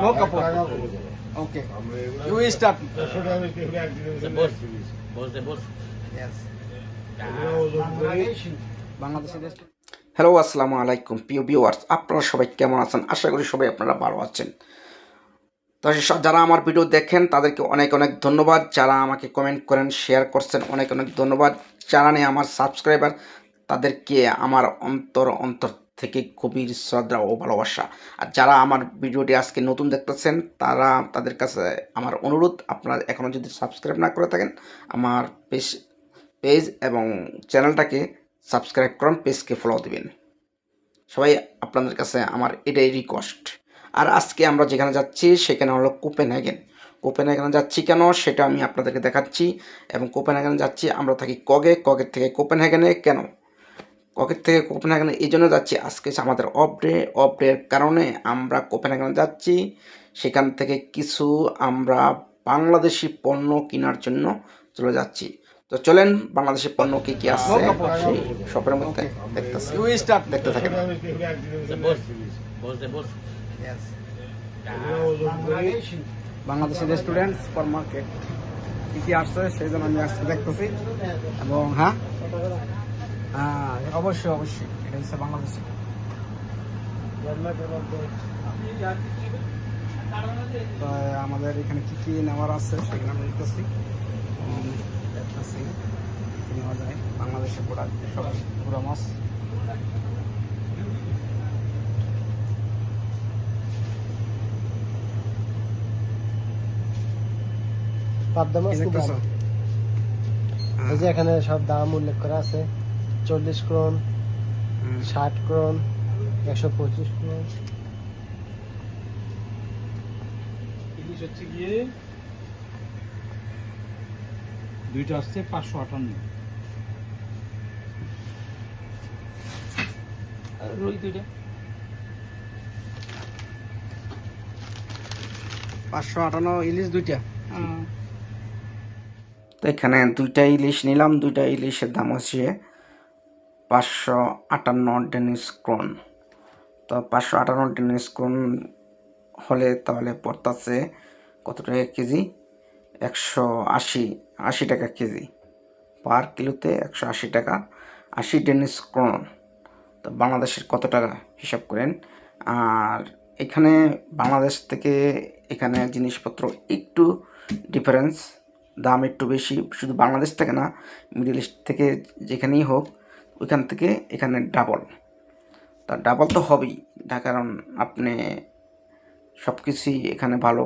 No kaput. Okay. You start. The boss. Boss, the boss. Yes. Bangladeshi দেশ hello আসসালামু আলাইকুম প্রিয় ভিউয়ার্স আপনারা সবাই কেমন আছেন আশা করি সবাই আপনারা ভালো আছেন তো যারা আমার ভিডিও দেখেন তাদেরকে অনেক অনেক ধন্যবাদ যারা আমাকে কমেন্ট করেন শেয়ার করছেন অনেক অনেক ধন্যবাদ যারা নেই আমার সাবস্ক্রাইবার তাদেরকে আমার অন্তর অন্তর থেকে গভীর শ্রদ্ধা ও ভালোবাসা। আর যারা আমার ভিডিওটি আজকে নতুন দেখতেছেন, তারা তাদের কাছে আমার অনুরোধ, আপনারা এখনও যদি সাবস্ক্রাইব না করে থাকেন, আমার পেজ পেজ এবং চ্যানেলটাকে সাবস্ক্রাইব করুন, পেজকে ফলো দিবেন। সবাই আপনাদের কাছে আমার এটাই রিকোয়েস্ট আর আজকে আমরা যেখানে যাচ্ছি, সেখানে হলো কোপেনহেগেন কোপেনহেগেনে যাচ্ছি কেন, সেটা আমি আপনাদেরকে দেখাচ্ছি। এবং কোপেনহেগেনে যাচ্ছি, আমরা থাকি কগে। কগের থেকে কোপেনহেগেনে কেন? কগের থেকে কোপেনহেগেনে এই জন্য যাচ্ছি। আজকে হচ্ছে আমাদের অফ ডে অফ ডের কারণে আমরা কোপেনহেগেনে যাচ্ছি। সেখান থেকে কিছু আমরা বাংলাদেশি পণ্য কেনার জন্য চলে যাচ্ছি। তো চলেন বাংলাদেশি পণ্য কি কি আছে সেই শপের মধ্যে দেখতেছি. দেখতে থাকেন। বাংলাদেশি রেস্টুরেন্ট সুপার মার্কেট কি কি আসছে সেই জন্য আমি আজকে দেখতেছি। এবং হ্যাঁ? হ্যাঁ অবশ্যই অবশ্যই। এটা হচ্ছে বাংলাদেশি। তো আমাদের এখানে কি কি নেওয়ার আছে সেগুলো আমি দেখতেছি। দেখতেছি। নেওয়া যায়? বাংলাদেশের প্রোডাক্ট সব পুরো মাছ। পাবদা মাছ কি নিতে দেখতেছো? হবে। এই যে এখানে সব দাম উল্লেখ করা আছে। চল্লিশ ক্রোন ষাট ক্রোন একশো পঁচিশ ক্রোন। ইলিশ হচ্ছে গিয়ে দুইটা আসছে পাঁচশো আটান্ন। আর রুই দুইটা। পাঁচশো আটান্ন ইলিশ দুইটা। তো এখানে দুইটা ইলিশ নিলাম দুইটা ইলিশের দাম হচ্ছে পাঁচশো আটান্ন ডেনিস ক্রোন। তো পাঁচশো আটান্ন ডেনিস ক্রোন হলে তাহলে পড়তাছে কত টাকা কেজি? একশো আশি আশি টাকা কেজি। পার কিলোতে একশো আশি টাকা, আশি ডেনিস ক্রোন। তো বাংলাদেশের কত টাকা হিসাব করেন? আর এখানে বাংলাদেশ থেকে এখানে জিনিসপত্র একটু ডিফারেন্স দাম একটু বেশি, শুধু বাংলাদেশ থেকে না মিডল ইস্ট থেকে যেখানেই হোক ওইখান থেকে এখানে ডাবল তা ডাবল তো হবেই। তার কারণ আপনি সব কিছুই এখানে ভালো।